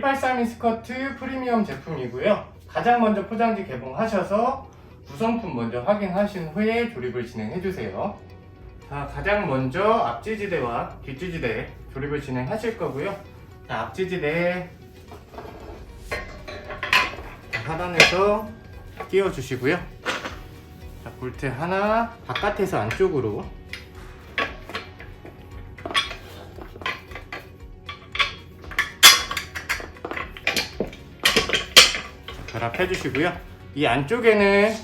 183 스커트 프리미엄 제품이고요. 가장 먼저 포장지 개봉하셔서 구성품 먼저 확인하신 후에 조립을 진행해 주세요. 자, 가장 먼저 앞지지대와 뒷지지대 조립을 진행하실 거고요. 자, 앞지지대 하단에서 끼워 주시고요. 자, 볼트 하나 바깥에서 안쪽으로 결합해 주시고요. 이 안쪽에는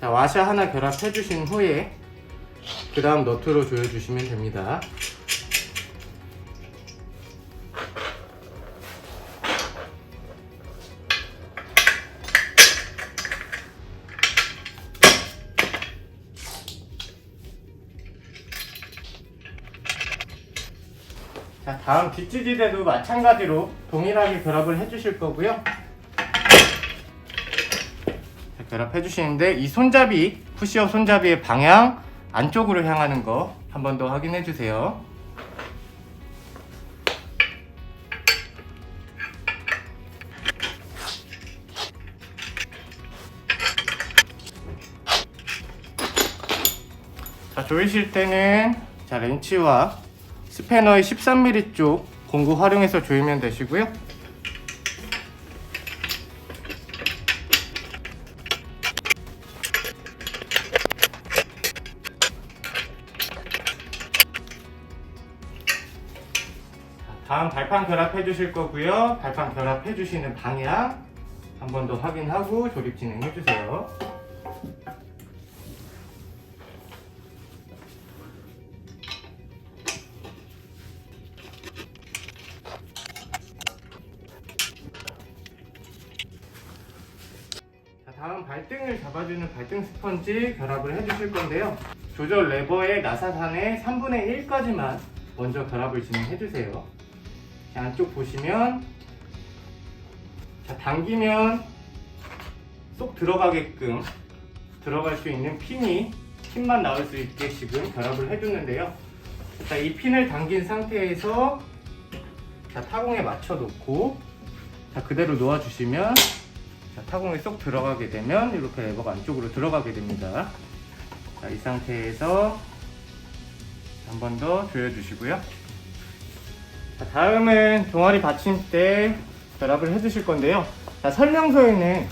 자, 와샤 하나 결합해 주신 후에 그 다음 너트로 조여 주시면 됩니다. 자, 다음 뒷지지대도 마찬가지로 동일하게 결합을 해주실 거고요. 자, 결합해 주시는데 이 손잡이, 푸시업 손잡이의 방향 안쪽으로 향하는 거 한 번 더 확인해 주세요. 자, 조이실 때는 자, 렌치와 스패너의 13mm 쪽 공구 활용해서 조이면 되시고요. 다음 발판 결합해 주실 거고요. 발판 결합해 주시는 방향 한 번 더 확인하고 조립 진행해 주세요. 자, 다음 발등을 잡아주는 발등 스펀지 결합을 해 주실 건데요. 조절 레버의 나사산의 3분의 1까지만 먼저 결합을 진행해 주세요. 자, 안쪽 보시면 자, 당기면 쏙 들어가게끔 들어갈 수 있는 핀이 핀만 나올 수 있게 지금 결합을 해주는데요. 자, 이 핀을 당긴 상태에서 자, 타공에 맞춰 놓고 자, 그대로 놓아 주시면 자, 타공에 쏙 들어가게 되면 이렇게 레버가 안쪽으로 들어가게 됩니다. 자, 이 상태에서 한 번 더 조여 주시고요. 자, 다음은 동아리 받침대 결합을 해주실 건데요. 자, 설명서에는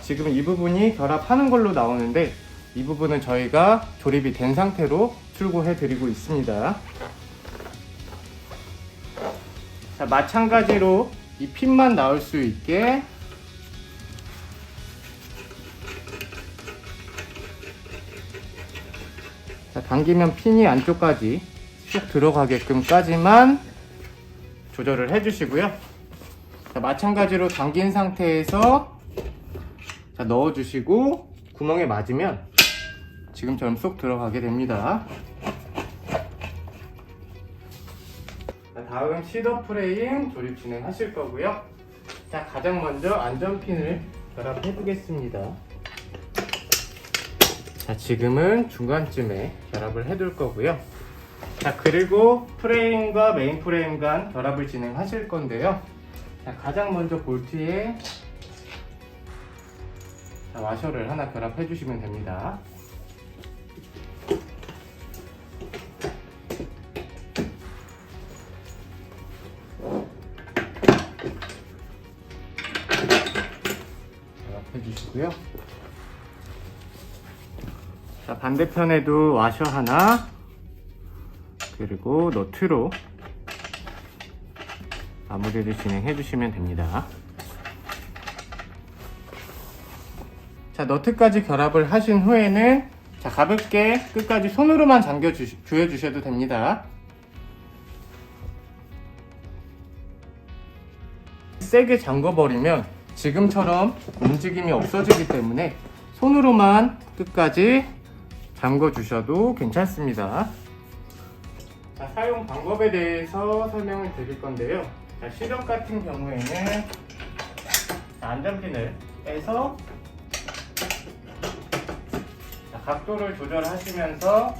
지금 이 부분이 결합하는 걸로 나오는데 이 부분은 저희가 조립이 된 상태로 출고해 드리고 있습니다. 자, 마찬가지로 이 핀만 나올 수 있게 자, 당기면 핀이 안쪽까지 쭉 들어가게끔까지만 조절을 해주시고요. 자, 마찬가지로 당긴 상태에서 자, 넣어주시고 구멍에 맞으면 지금처럼 쏙 들어가게 됩니다. 자, 다음 시더 프레임 조립 진행하실 거고요. 자, 가장 먼저 안전핀을 결합해 보겠습니다. 자, 지금은 중간쯤에 결합을 해둘 거고요. 자, 그리고 프레임과 메인 프레임 간 결합을 진행하실 건데요. 자, 가장 먼저 볼트에 자, 와셔를 하나 결합해 주시면 됩니다. 결합해 주시고요. 자, 반대편에도 와셔 하나, 그리고 너트로 마무리를 진행해 주시면 됩니다. 자, 너트까지 결합을 하신 후에는 자, 가볍게 끝까지 손으로만 잠겨 주, 조여 주셔도 됩니다. 세게 잠궈 버리면 지금처럼 움직임이 없어지기 때문에 손으로만 끝까지 잠궈 주셔도 괜찮습니다. 자, 사용 방법에 대해서 설명을 드릴 건데요. 자, 시력 같은 경우에는 자, 안전핀을 빼서 자, 각도를 조절하시면서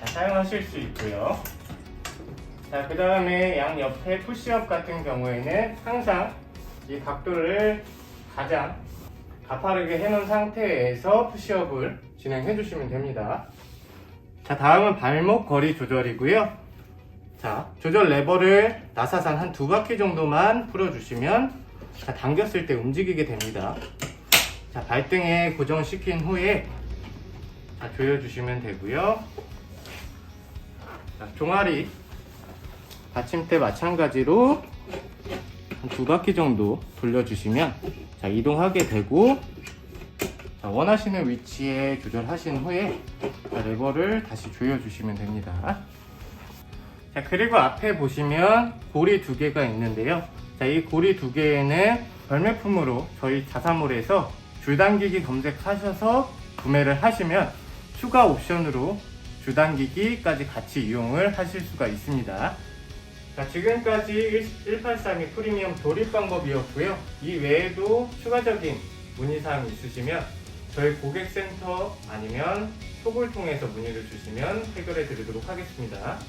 자, 사용하실 수 있고요. 자, 그 다음에 양 옆에 푸시업 같은 경우에는 항상 이 각도를 가장 가파르게 해놓은 상태에서 푸시업을 진행해 주시면 됩니다. 자, 다음은 발목 거리 조절이고요. 자, 조절 레버를 나사산 한 두 바퀴 정도만 풀어주시면 자, 당겼을 때 움직이게 됩니다. 자, 발등에 고정시킨 후에 자, 조여주시면 되고요. 자, 종아리 받침대 마찬가지로 한 두 바퀴 정도 돌려주시면 자, 이동하게 되고 자, 원하시는 위치에 조절하신 후에 자, 레버를 다시 조여주시면 됩니다. 자, 그리고 앞에 보시면 고리 두 개가 있는데요. 자, 이 고리 두 개에는 발매품으로 저희 자사몰에서 줄당기기 검색하셔서 구매를 하시면 추가 옵션으로 줄당기기까지 같이 이용을 하실 수가 있습니다. 자, 지금까지 183이 프리미엄 조립 방법이었고요. 이 외에도 추가적인 문의사항이 있으시면 저희 고객센터 아니면 톡을 통해서 문의를 주시면 해결해 드리도록 하겠습니다.